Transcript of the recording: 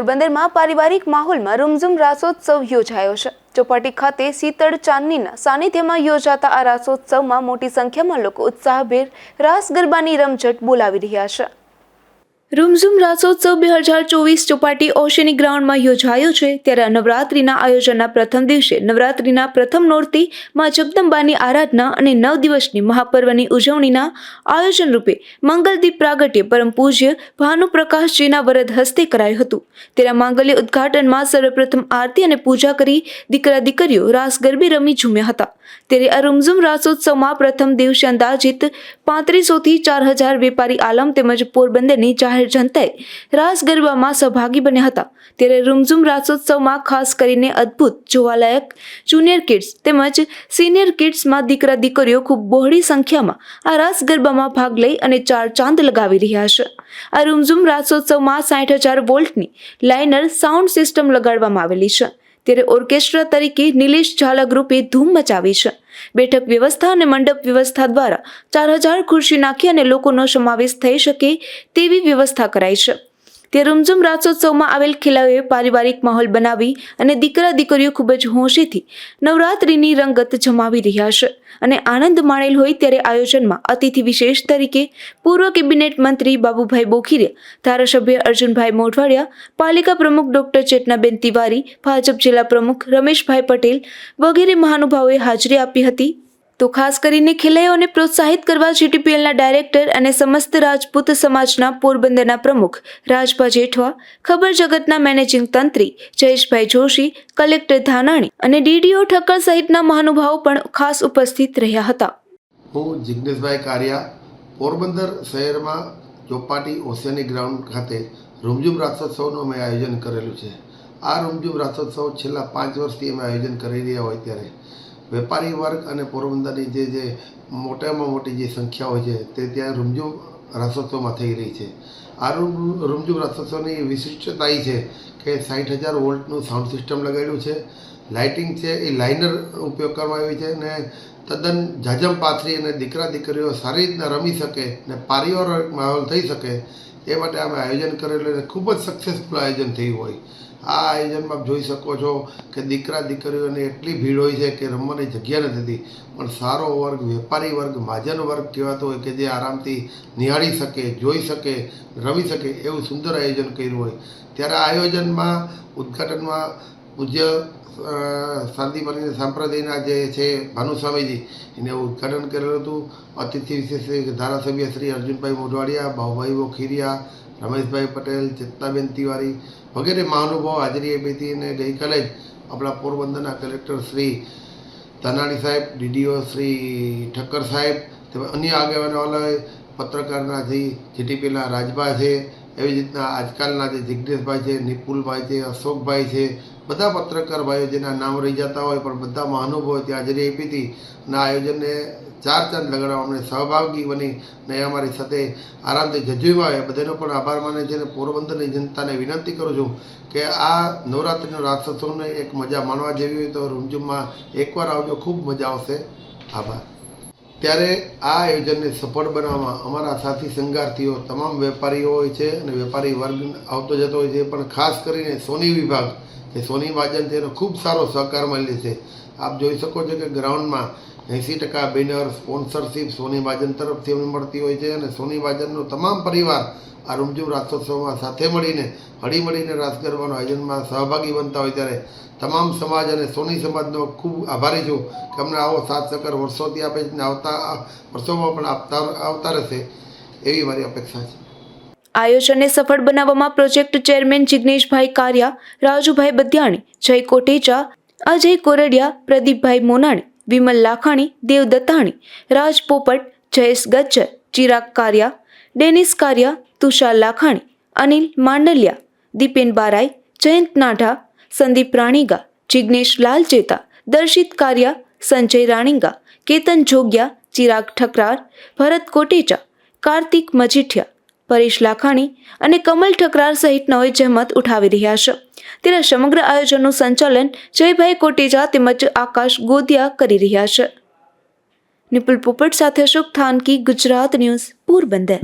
પોરબંદરમાં પારિવારિક માહોલમાં રૂમઝુમ રાસોત્સવ યોજાયો છે. ચોપાટી ખાતે શીતળ ચાંદનીના સાનિધ્યમાં યોજાતા આ રાસોત્સવમાં મોટી સંખ્યામાં લોકો ઉત્સાહભેર રાસ ગરબાની રમઝટ બોલાવી રહ્યા છે. રૂમઝૂમ રાસોત્સવ બે હજાર ચોવીસ ચોપાટી ઓશિયની ગ્રાઉન્ડમાં યોજાયો છે, ત્યારે નવરાત્રિના આયોજનના પ્રથમ દિવસે નવરાત્રિના પ્રથમ નોરતી માં જગદંબાની આરાધના અને નવ દિવસની મહાપર્વની ઉજવણીના આયોજન રૂપે મંગલદીપ પ્રાગટ્ય પરમ પૂજ્ય ભાનુપ્રકાશજીના વરદ હસ્તે કરાયું હતું. તેના માંગલ્ય ઉદ્ઘાટનમાં સર્વપ્રથમ આરતી અને પૂજા કરી દીકરા દીકરીઓ રાસ ગરબી રમી ઝૂમ્યા હતા. ત્યારે આ રૂમઝૂમ રાસોત્સવમાં પ્રથમ દિવસે અંદાજિત પાંત્રીસોથી ચાર હજાર વેપારી આલમ તેમજ પોરબંદરની જાહેર જનતાએ રાસ ગરબામાં સહભાગી બન્યા હતા. ત્યારે રૂમઝુમ રાસોત્સવમાં ખાસ કરીને અદ્ભુત જોવાલાયક જુનિયર કિડ્સ તેમજ સિનિયર કિડ્સમાં દીકરા દીકરીઓ ખૂબ બહોળી સંખ્યામાં આ રાસ ગરબામાં ભાગ લઈ અને ચાર ચાંદ લગાવી રહ્યા છે. આ રૂમઝુમ રાસોત્સવમાં સાઠ હજાર વોલ્ટની લાઇનર સાઉન્ડ સિસ્ટમ લગાડવામાં આવેલી છે. ત્યારે ઓર્કેસ્ટ્રા તરીકે નિલેશ ઝાલા ગ્રુપે ધૂમ મચાવી છે. બેઠક વ્યવસ્થા અને મંડપ વ્યવસ્થા દ્વારા ચાર હજાર ખુરશી નાખી અને લોકોનો સમાવેશ થઈ શકે તેવી વ્યવસ્થા કરાઈ છે. તે રૂમઝુમ રાસોત્સવમાં આવેલ ખેલાડીઓએ પારિવારિક માહોલ બનાવી અને દીકરા દીકરીઓ ખૂબ જ હોંશીથી નવરાત્રિની રંગત જમાવી રહ્યા છે અને આનંદ માણેલ હોય ત્યારે આયોજનમાં અતિથિ વિશેષ તરીકે પૂર્વ કેબિનેટ મંત્રી બાબુભાઈ બોખીરિયા ધારાસભ્ય અર્જુનભાઈ મોઢવાડિયા, પાલિકા પ્રમુખ ડોક્ટર ચેતનાબેન તિવારી, ભાજપ જિલ્લા પ્રમુખ રમેશભાઈ પટેલ વગેરે મહાનુભાવોએ હાજરી આપી હતી. તો ખાસ કરીને ખેલૈયાઓને પ્રોત્સાહિત કરવા જીટીપીએલના ડાયરેક્ટર અને સમસ્ત રાજપૂત સમાજના પોરબંદરના પ્રમુખ રાજભા જેઠવા, ખબર જગતના મેનેજિંગ તંત્રી જયેશભાઈ જોશી, કલેક્ટર ધાનાણી અને ડીડીઓ ઠક્કર સહિતના મહાનુભાવો પણ ખાસ ઉપસ્થિત રહ્યા હતા. હું જિગ્નેશભાઈ કારિયા, પોરબંદર શહેરમાં ચોપાટી ઓશિયાની ગ્રાઉન્ડ ખાતે રૂમઝુમ રાસોત્સવનું અમે આયોજન કરેલું છે. આ રૂમઝુમ રાસોત્સવ છેલ્લા પાંચ વર્ષથી અમે આયોજન કરી રહ્યા હોય ત્યારે વેપારી વર્ગ અને પોરબંદરની જે જે મોટામાં મોટી જે સંખ્યા હોય છે, તે ત્યાં રૂમઝૂમ રસોત્સવમાં થઈ રહી છે. આ રૂમ, રૂમઝૂમ રસોત્સવની વિશિષ્ટતા એ છે કે સાઠ હજાર વોલ્ટનું સાઉન્ડ સિસ્ટમ લગાવેલું છે. લાઇટિંગ છે, એ લાઇનર ઉપયોગ કરવામાં આવી છે અને તદ્દન જાજમ પાથરી અને દીકરા દીકરીઓ સારી રીતના રમી શકે ને પારિવારિક માહોલ થઈ શકે એ માટે અમે આયોજન કરેલું અને ખૂબ જ સક્સેસફુલ આયોજન થયું હોય. આ આયોજનમાં જોઈ શકો છો કે દીકરા દીકરીઓને એટલી ભીડ હોય છે કે રમવાની જગ્યા નથી હતી. પણ સારો વર્ગ, વેપારી વર્ગ, મહાજન વર્ગ કહેવાતો હોય કે જે આરામથી નિહાળી શકે, જોઈ શકે, રમી શકે એવું સુંદર આયોજન કર્યું હોય. ત્યારે આ આયોજનમાં, ઉદ્ઘાટનમાં પૂજ્ય શાંતિપની સંપ્રદાયના જે છે ભાનુસ્વામીજી એને ઉદ્ઘાટન કરેલું હતું. અતિથિ વિશેષ ધારાસભ્ય શ્રી અર્જુનભાઈ મોઢવાડિયા ભાવભાઈ વખીરિયા રમેશભાઈ પટેલ, ચેતનાબેન તિવારી વગેરે મહાનુભાવ હાજરી આપી હતી અને ગઈકાલે જ આપણા પોરબંદરના કલેક્ટર શ્રી ધનાણી સાહેબ, ડીડીઓ શ્રી ઠક્કર સાહેબ, તેમજ અન્ય આગેવાનોએ પત્રકારના જે જીટીપીના રાજભા છે એવી રીતના આજકાલના જે જિજ્ઞેશભાઈ છે, નિપુલભાઈ છે, અશોકભાઈ છે, બધા પત્રકાર ભાઈઓ જેના નામ રહી જતા હોય પણ બધા મહાનુભાવો ત્યાં હાજરી આપી હતી અને આયોજનને ચાર ચાંદ લગાડવા અમને સહભાગી બની ને અમારી સાથે આરામથી જજુમાં આવે બધાનો પણ આભાર માને છે અને પોરબંદરની જનતાને વિનંતી કરું છું કે આ નવરાત્રિનો રાક્ષસોને એક મજા માણવા જેવી હોય તો રૂમઝૂમમાં એકવાર આવજો. ખૂબ મજા આવશે. આભાર. ત્યારે આ આયોજનને સફળ બનાવવામાં અમારા સાથી સંગાર્થીઓ તમામ વેપારીઓ હોય છે અને વેપારી વર્ગ આવતો જતો હોય છે, પણ ખાસ કરીને સોની વિભાગ, કે સોની મહાજન તેનો ખૂબ સારો સહકાર મળે છે. આપ જોઈ શકો છો કે ગ્રાઉન્ડમાં એંસી ટકા બેનર સ્પોન્સરશીપ સોની વાજન તરફથી અમને મળતી હોય છે અને સોની વાજનનો તમામ પરિવાર આ રૂમઝૂમ રાસોત્સવમાં સાથે મળીને હળી મળીને રાસ ગરબાનું આયોજનમાં સહભાગી બનતા હોય ત્યારે તમામ સમાજ અને સોની સમાજનો ખૂબ આભારી છું કે અમને આવો સાથ સકર વર્ષોથી આપે છે આવતા, વર્ષોમાં પણ આપતા, આવતા રહેશે એવી મારી અપેક્ષા છે. આયોજનને સફળ બનાવવામાં પ્રોજેક્ટ ચેરમેન જિગ્નેશભાઈ કારિયા, રાજુભાઈ બદ્યાણી જય કોટેચા, અજય કોરડિયા, પ્રદીપભાઈ મોનાણી વિમલ લાખાણી, દેવ દત્તાણી, રાજ પોપટ, જયેશ ગચ્ચર ચિરાગ કારિયા, ડેનિસ કારિયા, તુષાર લાખાણી, અનિલ માંડલિયા, દીપેન બારાઈ, જયંત નાઢા, સંદીપ રાણીગા, જિગ્નેશ લાલચેતા, દર્શિત કારિયા, સંજય રાણીગા, કેતન જોગ્યા, ચિરાગ ઠકરાર, ભરત કોટેચા, કાર્તિક મજીઠિયા, પરેશ લાખાણી અને કમલ ઠકરાર સહિતનાઓએ જહેમત ઉઠાવી રહ્યા છે. ત્યારે સમગ્ર આયોજનનું સંચાલન જયભાઈ કોટેજા તેમજ આકાશ ગોદિયા કરી રહ્યા છે. નિપુલ પોપટ સાથે અશોક થાનકી, ગુજરાત ન્યૂઝ, પોરબંદર.